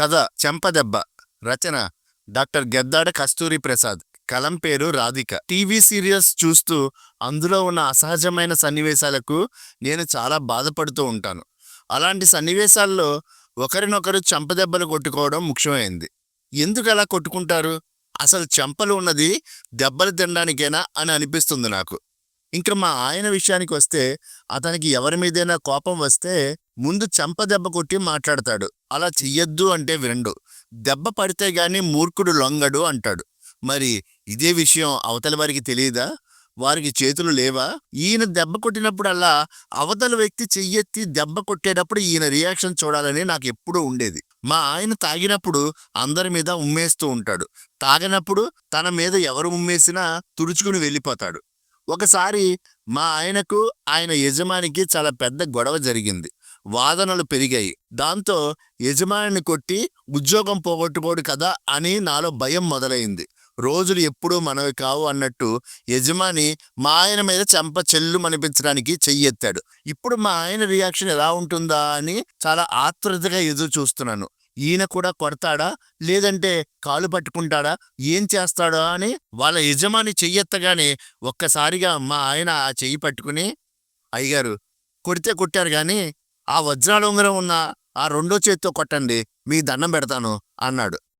కథ చెంపదెబ్బ రచన డాక్టర్ గెద్దాడ కస్తూరి ప్రసాద్ కలం పేరు రాధిక. టీవీ సీరియల్స్ చూస్తూ అందులో ఉన్న అసహజమైన సన్నివేశాలకు నేను చాలా బాధపడుతూ ఉంటాను. అలాంటి సన్నివేశాల్లో ఒకరినొకరు చెంపదెబ్బలు కొట్టుకోవడం ముఖ్యమైంది. ఎందుకు అలా కొట్టుకుంటారు? అసలు చెంపలు ఉన్నది దెబ్బలు తినడానికేనా అని అనిపిస్తుంది నాకు. ఇంకా మా ఆయన విషయానికి వస్తే అతనికి ఎవరి మీదైనా కోపం వస్తే ముందు చెంప దెబ్బ కొట్టి మాట్లాడతాడు. అలా చెయ్యొద్దు అంటే వినడు. దెబ్బ పడితే గాని మూర్ఖుడు లొంగడు అంటాడు. మరి ఇదే విషయం అవతల వారికి తెలియదా? వారికి చేతులు లేవా? ఈయన దెబ్బ కొట్టినప్పుడల్లా అవతల వ్యక్తి చెయ్యెత్తి దెబ్బ కొట్టేటప్పుడు ఈయన రియాక్షన్ చూడాలని నాకు ఎప్పుడూ ఉండేది. మా ఆయన తాగినప్పుడు అందరి మీద ఉమ్మేస్తూ ఉంటాడు. తాగినప్పుడు తన మీద ఎవరు ఉమ్మేసినా తుడుచుకుని వెళ్ళిపోతాడు. ఒకసారి మా ఆయనకు ఆయన యజమానికి చాలా పెద్ద గొడవ జరిగింది. వాదనలు పెరిగాయి. దాంతో యజమానిని కొట్టి ఉద్యోగం పోగొట్టుకోడు కదా అని నాలో భయం మొదలైంది. రోజులు ఎప్పుడూ మనవి కావు అన్నట్టు యజమాని మా ఆయన మీద చెంప చెల్లు అనిపించడానికి చెయ్యెత్తాడు ఇప్పుడు మా ఆయన రియాక్షన్ ఎలా ఉంటుందా అని చాలా ఆత్రుతగా ఎదురు చూస్తున్నాను. ఈయన కూడా కొడతాడా? లేదంటే కాలు పట్టుకుంటాడా? ఏం చేస్తాడా? అని వాళ్ళ యజమాని చెయ్యెత్తగానే ఒక్కసారిగా మా ఆయన ఆ చెయ్యి పట్టుకుని అయ్యగారు కొడితే కొట్టారు కానీ ఆ వజ్రాల ఉంగరం ఉన్న ఆ రెండో చేత్తో కొట్టండి మీ దండం పెడతాను అన్నాడు.